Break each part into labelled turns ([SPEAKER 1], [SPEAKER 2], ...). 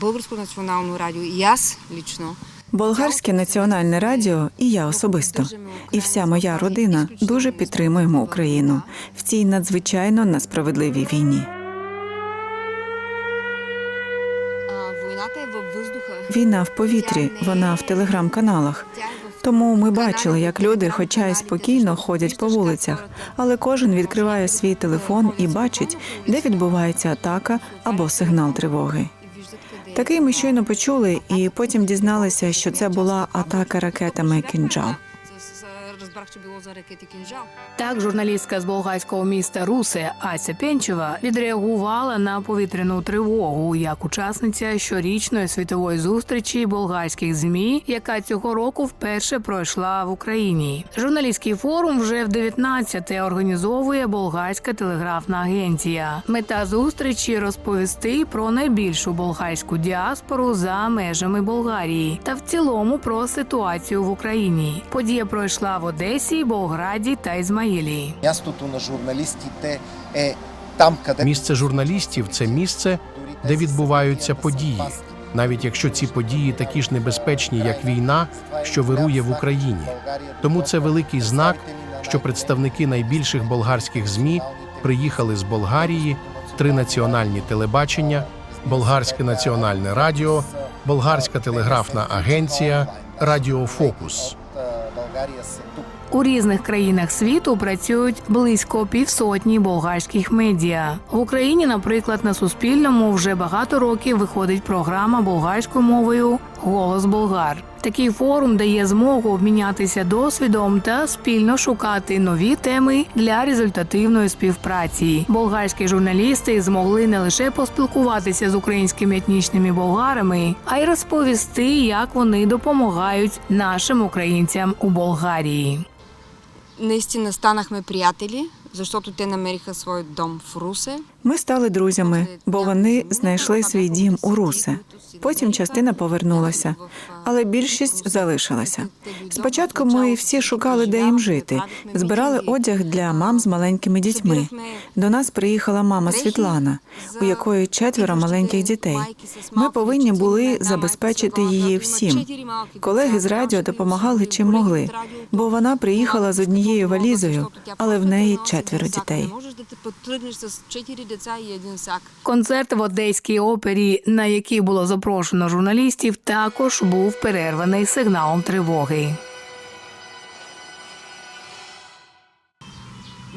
[SPEAKER 1] Българско национално радио и аз лично
[SPEAKER 2] Болгарське національне радіо і я особисто, і вся моя родина дуже підтримуємо Україну в цій надзвичайно несправедливій війні.
[SPEAKER 1] а, войната е във въздуха.
[SPEAKER 2] Війна в повітрі, вона в телеграм-каналах.
[SPEAKER 1] Тя е в
[SPEAKER 2] Тому ми бачили, як люди, хоча й спокійно ходять по вулицях, але кожен відкриває свій телефон і бачить, де відбувається атака або сигнал тривоги. Такий ми щойно почули, і потім дізналися, що це була атака ракетами «Кинджал».
[SPEAKER 3] Так, журналістка з болгарського міста Русе Ася Пенчева відреагувала на повітряну тривогу як учасниця щорічної світової зустрічі болгарських змі, яка цього року вперше пройшла в Україні. Журналістський форум вже в 19-те організовує болгарська телеграфна агенція. Мета зустрічі розповісти про найбільшу болгарську діаспору за межами Болгарії та в цілому про ситуацію в Україні. Подія пройшла в Одесі, Болграді та Ізмаїлі.
[SPEAKER 4] Мястото на журналістите е
[SPEAKER 5] Місце журналістів це місце, де відбуваються події, навіть якщо ці події такі ж небезпечні, як війна, що вирує в Україні. Тому це великий знак, що представники найбільших болгарських змі приїхали з Болгарії, три національні телебачення, Болгарське національне радіо, Болгарська телеграфна агенція, Радіо Фокус.
[SPEAKER 3] У різних країнах світу працюють близько півсотні болгарських медіа. В Україні, наприклад, на Суспільному вже багато років виходить програма болгарською мовою Голос Болгар. Такий форум дає змогу обмінятися досвідом та спільно шукати нові теми для результативної співпраці. Болгарські журналісти змогли не лише поспілкуватися з українськими етнічними болгарами, а й розповісти, як вони допомагають нашим українцям у Болгарії.
[SPEAKER 1] Наистина станахме приятели, защото те намериха свой дом в Русе.
[SPEAKER 2] Ми стали друзями, бо вони знайшли свій дім у Русе. Потім частина повернулася, але більшість залишилася. Спочатку ми всі шукали, де їм жити, збирали одяг для мам з маленькими дітьми. До нас приїхала мама Світлана, у якої четверо маленьких дітей. Ми повинні були забезпечити її всім. Колеги з радіо допомагали чим могли, бо вона приїхала з однією валізою, але в неї четверо дітей.
[SPEAKER 3] Концерт в Одеській опері, на який було запрошено журналістів, також був перерваний сигналом тривоги.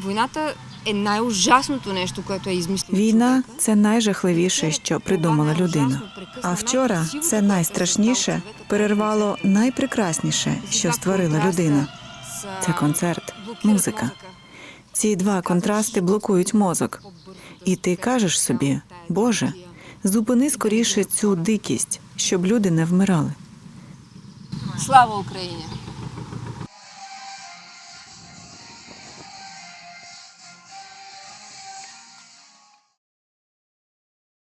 [SPEAKER 1] Войната е най-ужасното нещо, което е измислено.
[SPEAKER 2] Війна це найжахливіше, що придумала людина. А вчора це найстрашніше перервало найпрекрасніше, що створила людина. Це концерт, музика. Ці два контрасти блокують мозок. І ти кажеш собі, Боже, зупини скоріше цю дикість, щоб люди не вмирали.
[SPEAKER 1] Слава Україні!